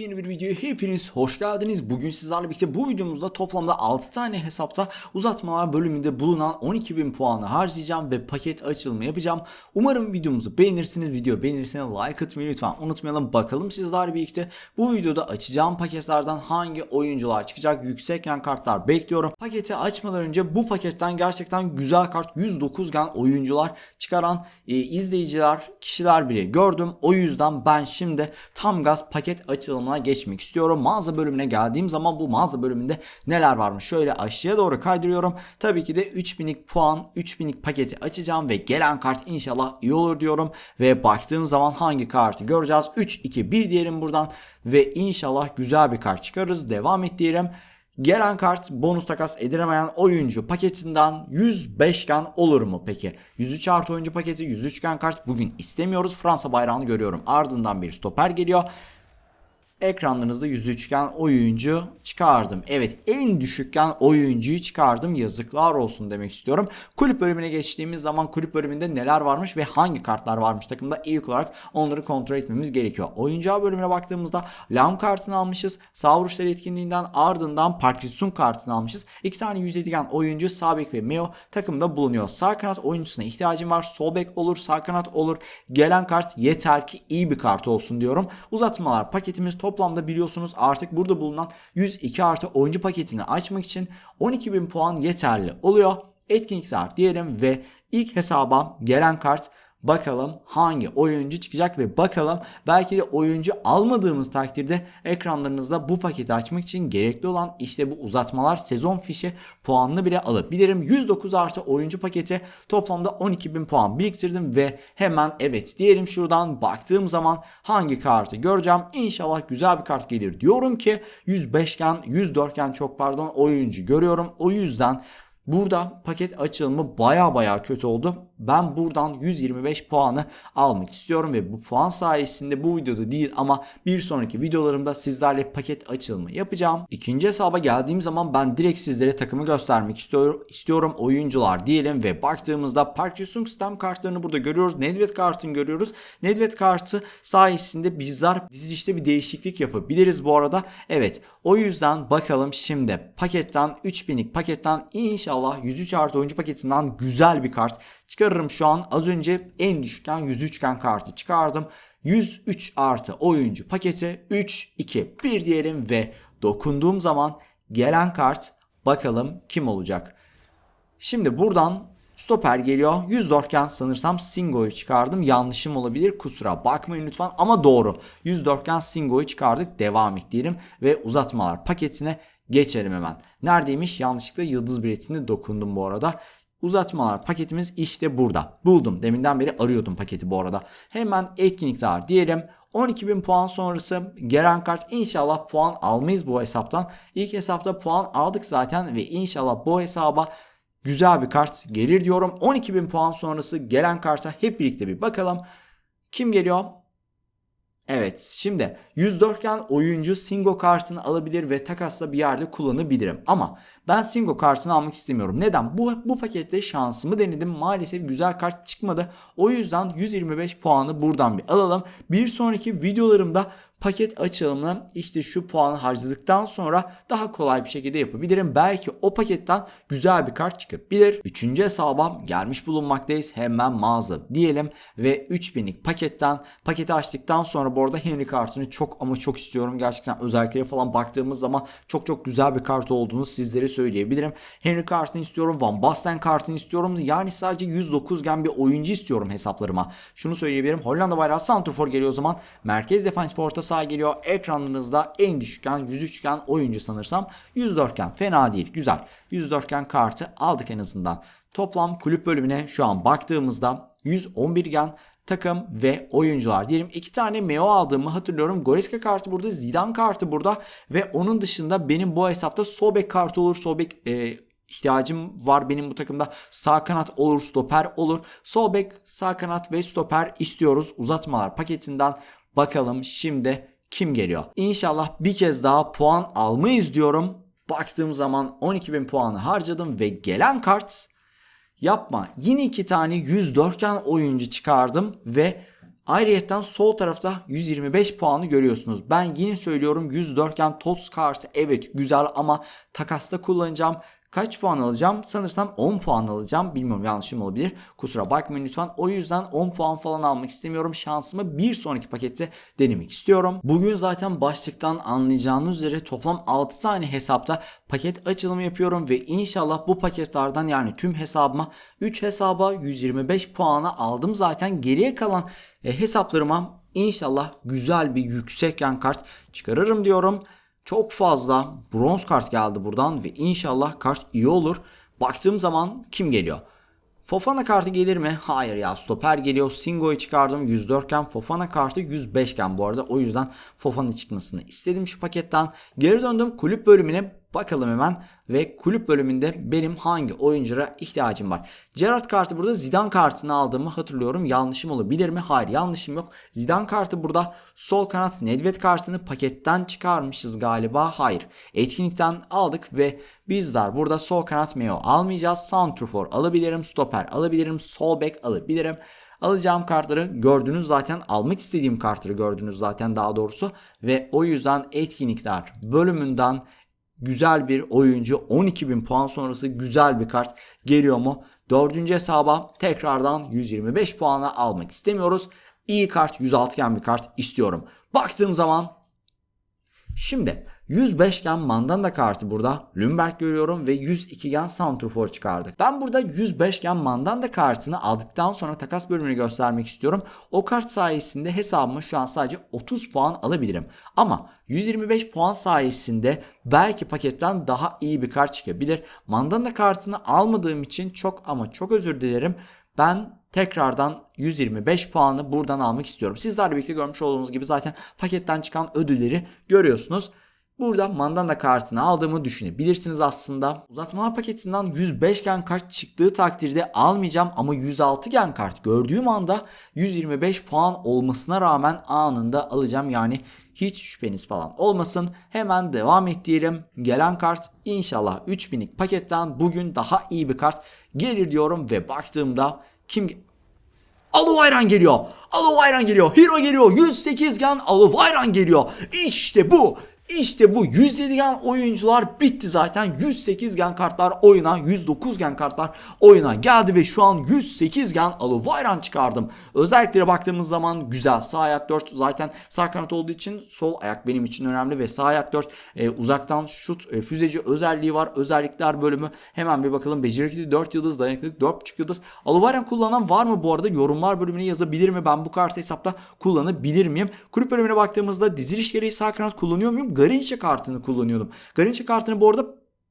Yepyeni bir videoya hepiniz hoş geldiniz. Bugün sizlerle birlikte bu videomuzda toplamda 6 tane hesapta uzatmalar bölümünde bulunan 12.000 puanı harcayacağım ve paket açılımı yapacağım. Umarım videomuzu beğenirsiniz. Video beğenirseniz like atmayı lütfen unutmayalım. Bakalım sizlerle birlikte bu videoda açacağım paketlerden hangi oyuncular çıkacak? Yüksek yan kartlar bekliyorum. Paketi açmadan önce bu paketten gerçekten güzel kart 109 gen oyuncular çıkaran e, izleyiciler, kişiler bile gördüm. O yüzden ben şimdi tam gaz paket açılımına geçmek istiyorum. Mağaza bölümüne geldiğim zaman bu mağaza bölümünde neler varmış? Şöyle aşağıya doğru kaydırıyorum. Tabii ki de 3000'lik puan, 3000'lik paketi açacağım ve gelen kart inşallah iyi olur diyorum. Ve baktığım zaman hangi kartı göreceğiz? 3, 2, 1 diyelim buradan ve inşallah güzel bir kart çıkarırız. Devam et diyelim. Gelen kart bonus takas edilemeyen oyuncu paketinden 105 gen olur mu peki? 103 artı oyuncu paketi 103 gen kart bugün istemiyoruz. Fransa bayrağını görüyorum. Ardından bir stoper geliyor. Ekranlarınızda 103 gen oyuncu çıkardım. Evet en düşükken oyuncuyu çıkardım. Yazıklar olsun demek istiyorum. Kulüp bölümüne geçtiğimiz zaman kulüp bölümünde neler varmış ve hangi kartlar varmış takımda ilk olarak onları kontrol etmemiz gerekiyor. Oyuncağı bölümüne baktığımızda Lam kartını almışız. Sağ vuruşları etkinliğinden ardından Park Ji-sung kartını almışız. İki tane 107 gen oyuncu sağ bek ve Meo takımda bulunuyor. Sağ kanat oyuncusuna ihtiyacım var. Sol bek olur, sağ kanat olur. Gelen kart yeter ki iyi bir kart olsun diyorum. Uzatmalar paketimiz toplamda biliyorsunuz artık burada bulunan 102 artı oyuncu paketini açmak için 12.000 puan yeterli oluyor. Etkinlikler diyelim ve ilk hesaba gelen kart Bakalım hangi oyuncu çıkacak ve bakalım belki de oyuncu almadığımız takdirde ekranlarınızda bu paketi açmak için gerekli olan işte bu uzatmalar sezon fişi puanını bile alabilirim. 109 artı oyuncu paketi toplamda 12.000 puan biriktirdim ve hemen evet diyelim şuradan baktığım zaman hangi kartı göreceğim. İnşallah güzel bir kart gelir diyorum ki 105 gen 104 gen çok pardon oyuncu görüyorum. O yüzden Burada paket açılımı baya baya kötü oldu. Ben buradan 125 puanı almak istiyorum ve bu puan sayesinde bu videoda değil ama bir sonraki videolarımda sizlerle paket açılımı yapacağım. İkinci hesaba geldiğim zaman ben direkt sizlere takımı göstermek istiyorum. istiyorum oyuncular diyelim ve baktığımızda Park Ji-sung sistem kartlarını burada görüyoruz. Nedved kartını görüyoruz. Nedved kartı sayesinde bizler dizilişte bir değişiklik yapabiliriz bu arada. Evet o yüzden bakalım şimdi paketten 3000'lik paketten inşallah 103 artı oyuncu paketinden güzel bir kart çıkarırım şu an. Az önce en düşükken 103 gen kartı çıkardım. 103 artı oyuncu paketi 3, 2, 1 diyelim ve dokunduğum zaman gelen kart bakalım kim olacak. Şimdi buradan stoper geliyor. 104 iken sanırsam Singo'yu çıkardım. Yanlışım olabilir kusura bakmayın lütfen ama doğru. 104 iken Singo'yu çıkardık. Devam et diyelim ve uzatmalar paketine geçelim hemen. Neredeymiş? Yanlışlıkla yıldız biletine dokundum bu arada. Uzatmalar paketimiz işte burada. Buldum. Deminden beri arıyordum paketi bu arada. Hemen etkinlikler diyelim. 12.000 puan sonrası gelen kart inşallah puan almayız bu hesaptan. İlk hesapta puan aldık zaten ve inşallah bu hesaba güzel bir kart gelir diyorum. 12.000 puan sonrası gelen karta hep birlikte bir bakalım. Kim geliyor? Evet şimdi 104 gen oyuncu Singo kartını alabilir ve takasla bir yerde kullanabilirim. Ama ben Singo kartını almak istemiyorum. Neden? Bu, bu pakette şansımı denedim. Maalesef güzel kart çıkmadı. O yüzden 125 puanı buradan bir alalım. Bir sonraki videolarımda paket açılımını işte şu puanı harcadıktan sonra daha kolay bir şekilde yapabilirim. Belki o paketten güzel bir kart çıkabilir. Üçüncü hesaba gelmiş bulunmaktayız. Hemen mağaza diyelim ve 3000'lik paketten paketi açtıktan sonra bu arada Henry kartını çok ama çok istiyorum. Gerçekten özelliklere falan baktığımız zaman çok çok güzel bir kart olduğunu sizlere söyleyebilirim. Henry kartını istiyorum. Van Basten kartını istiyorum. Yani sadece 109 gen bir oyuncu istiyorum hesaplarıma. Şunu söyleyebilirim. Hollanda bayrağı Santrfor geliyor o zaman. Merkez defans orta saha geliyor. Ekranınızda en düşükken 103 gen oyuncu sanırsam 104 gen. Fena değil. Güzel. 104 gen kartı aldık en azından. Toplam kulüp bölümüne şu an baktığımızda 111 gen takım ve oyuncular diyelim. iki tane Meo aldığımı hatırlıyorum. Goreska kartı burada, Zidane kartı burada ve onun dışında benim bu hesapta Sobek kartı olur. Sobek e, ihtiyacım var benim bu takımda. Sağ kanat olur, stoper olur. Sol bek, sağ kanat ve stoper istiyoruz. Uzatmalar paketinden bakalım şimdi kim geliyor? İnşallah bir kez daha puan almayız diyorum. Baktığım zaman 12.000 puanı harcadım ve gelen kart yapma. Yine iki tane 104 gen oyuncu çıkardım ve Ayrıyeten sol tarafta 125 puanı görüyorsunuz. Ben yine söylüyorum 104 iken TOTS kartı evet güzel ama takasta kullanacağım. Kaç puan alacağım? Sanırsam 10 puan alacağım. Bilmiyorum yanlışım olabilir. Kusura bakmayın lütfen. O yüzden 10 puan falan almak istemiyorum. Şansımı bir sonraki pakette denemek istiyorum. Bugün zaten başlıktan anlayacağınız üzere toplam 6 tane hesapta paket açılımı yapıyorum ve inşallah bu paketlerden yani tüm hesabıma 3 hesaba 125 puanı aldım zaten. Geriye kalan e, hesaplarıma inşallah güzel bir yüksek yan kart çıkarırım diyorum. Çok fazla bronz kart geldi buradan ve inşallah kart iyi olur. Baktığım zaman kim geliyor? Fofana kartı gelir mi? Hayır ya stoper geliyor. Singo'yu çıkardım 104 iken Fofana kartı 105 iken bu arada. O yüzden Fofana çıkmasını istedim şu paketten. Geri döndüm kulüp bölümüne bakalım hemen ve kulüp bölümünde benim hangi oyunculara ihtiyacım var. Gerrard kartı burada Zidane kartını aldığımı hatırlıyorum. Yanlışım olabilir mi? Hayır yanlışım yok. Zidane kartı burada sol kanat Nedved kartını paketten çıkarmışız galiba. Hayır. Etkinlikten aldık ve bizler burada sol kanat Meo almayacağız. Santrfor alabilirim. Stoper alabilirim. Sol bek alabilirim. Alacağım kartları gördünüz zaten almak istediğim kartları gördünüz zaten daha doğrusu ve o yüzden etkinlikler bölümünden güzel bir oyuncu 12.000 puan sonrası güzel bir kart geliyor mu? Dördüncü hesaba tekrardan 125 puanla almak istemiyoruz. İyi kart 106 gen bir kart istiyorum. Baktığım zaman şimdi 105 gen Mandanda kartı burada Lundberg görüyorum ve 102 gen Santrfor çıkardık. Ben burada 105 gen Mandanda kartını aldıktan sonra takas bölümünü göstermek istiyorum. O kart sayesinde hesabıma şu an sadece 30 puan alabilirim. Ama 125 puan sayesinde belki paketten daha iyi bir kart çıkabilir. Mandanda kartını almadığım için çok ama çok özür dilerim. Ben tekrardan 125 puanı buradan almak istiyorum. Sizlerle birlikte görmüş olduğunuz gibi zaten paketten çıkan ödülleri görüyorsunuz. Burada mandanda kartını aldığımı düşünebilirsiniz aslında. Uzatmalar paketinden 105 gen kart çıktığı takdirde almayacağım ama 106 gen kart gördüğüm anda 125 puan olmasına rağmen anında alacağım. Yani hiç şüpheniz falan olmasın. Hemen devam et diyelim. Gelen kart inşallah 3000'lik paketten bugün daha iyi bir kart gelir diyorum ve baktığımda kim Alovayran geliyor. Alovayran geliyor. Hero geliyor. 108 gen Alovayran geliyor. İşte bu. İşte bu 107 gen oyuncular bitti zaten. 108 gen kartlar oyuna, 109 gen kartlar oyuna geldi ve şu an 108 gen Alovayran çıkardım. Özelliklere baktığımız zaman güzel. Sağ ayak 4 zaten sağ kanat olduğu için sol ayak benim için önemli ve sağ ayak 4 e, uzaktan şut e, füzeci özelliği var. Özellikler bölümü hemen bir bakalım. Becerikli 4 yıldız, dayanıklılık 4.5 yıldız. Alovayran kullanan var mı bu arada? Yorumlar bölümüne yazabilir mi? Ben bu kartı hesapta kullanabilir miyim? Kulüp bölümüne baktığımızda diziliş gereği sağ kanat kullanıyor muyum? Garinçe kartını kullanıyordum. Garinçe kartını bu arada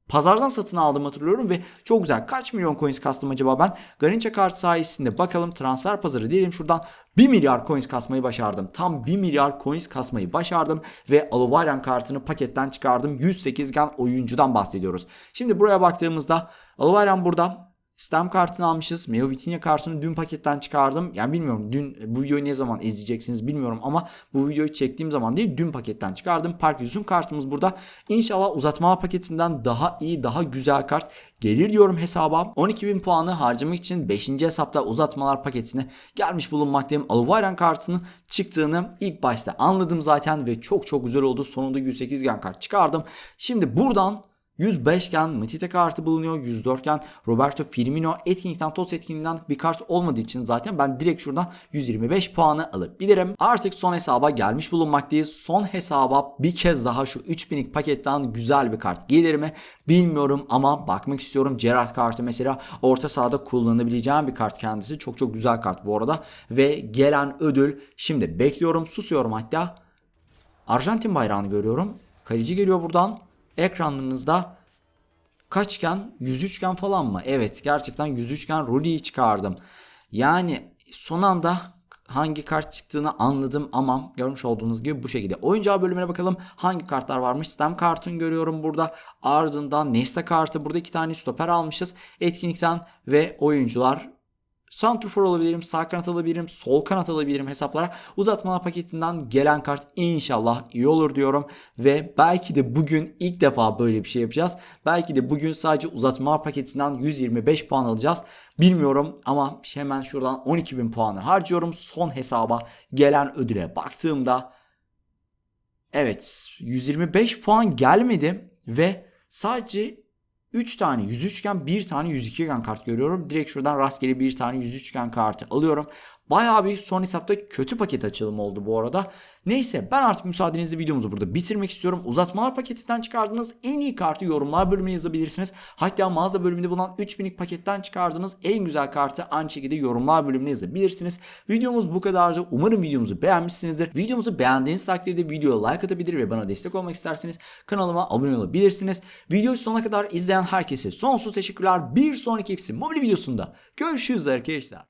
pazardan satın aldım hatırlıyorum ve çok güzel. Kaç milyon coins kastım acaba ben? Garinçe kartı sayesinde bakalım transfer pazarı diyelim şuradan 1 milyar coins kasmayı başardım. Tam 1 milyar coins kasmayı başardım ve Alovayran kartını paketten çıkardım. 108 gen oyuncudan bahsediyoruz. Şimdi buraya baktığımızda Alovayran burada Sistem kartını almışız. Meo Vitinha kartını dün paketten çıkardım. Yani bilmiyorum dün bu videoyu ne zaman izleyeceksiniz bilmiyorum ama bu videoyu çektiğim zaman değil dün paketten çıkardım. Park Yüzün kartımız burada. İnşallah uzatma paketinden daha iyi daha güzel kart gelir diyorum hesaba. 12.000 puanı harcamak için 5. hesapta uzatmalar paketine gelmiş bulunmaktayım. Aluvayran kartının çıktığını ilk başta anladım zaten ve çok çok güzel oldu. Sonunda 108 gen kart çıkardım. Şimdi buradan 105 iken Matite kartı bulunuyor. 104 iken Roberto Firmino etkinlikten TOS etkinliğinden bir kart olmadığı için zaten ben direkt şuradan 125 puanı alabilirim. Artık son hesaba gelmiş bulunmaktayız. Son hesaba bir kez daha şu 3000'lik paketten güzel bir kart gelir mi? Bilmiyorum ama bakmak istiyorum. Gerard kartı mesela orta sahada kullanabileceğim bir kart kendisi. Çok çok güzel kart bu arada. Ve gelen ödül şimdi bekliyorum susuyorum hatta. Arjantin bayrağını görüyorum. Kaleci geliyor buradan ekranınızda kaçken 103 gen falan mı? Evet gerçekten 103 gen Rudy'yi çıkardım. Yani son anda hangi kart çıktığını anladım ama görmüş olduğunuz gibi bu şekilde. Oyuncağı bölümüne bakalım hangi kartlar varmış. Stem kartını görüyorum burada. Ardından Nesta kartı burada iki tane stoper almışız. Etkinlikten ve oyuncular Santrfor olabilirim, sağ kanat alabilirim, sol kanat alabilirim hesaplara. Uzatmalar paketinden gelen kart inşallah iyi olur diyorum. Ve belki de bugün ilk defa böyle bir şey yapacağız. Belki de bugün sadece uzatmalar paketinden 125 puan alacağız. Bilmiyorum ama hemen şuradan 12.000 puanı harcıyorum. Son hesaba gelen ödüle baktığımda evet 125 puan gelmedi ve sadece 3 tane 103 iken 1 tane 102 iken kart görüyorum. Direkt şuradan rastgele bir tane 103 iken kartı alıyorum. Bayağı bir son hesapta kötü paket açılımı oldu bu arada. Neyse ben artık müsaadenizle videomuzu burada bitirmek istiyorum. Uzatmalar paketinden çıkardığınız en iyi kartı yorumlar bölümüne yazabilirsiniz. Hatta mağaza bölümünde bulunan 3000'lik paketten çıkardığınız en güzel kartı aynı şekilde yorumlar bölümüne yazabilirsiniz. Videomuz bu kadardı. Umarım videomuzu beğenmişsinizdir. Videomuzu beğendiğiniz takdirde videoya like atabilir ve bana destek olmak isterseniz kanalıma abone olabilirsiniz. Videoyu sonuna kadar izleyen herkese sonsuz teşekkürler. Bir sonraki FC mobil videosunda görüşürüz arkadaşlar.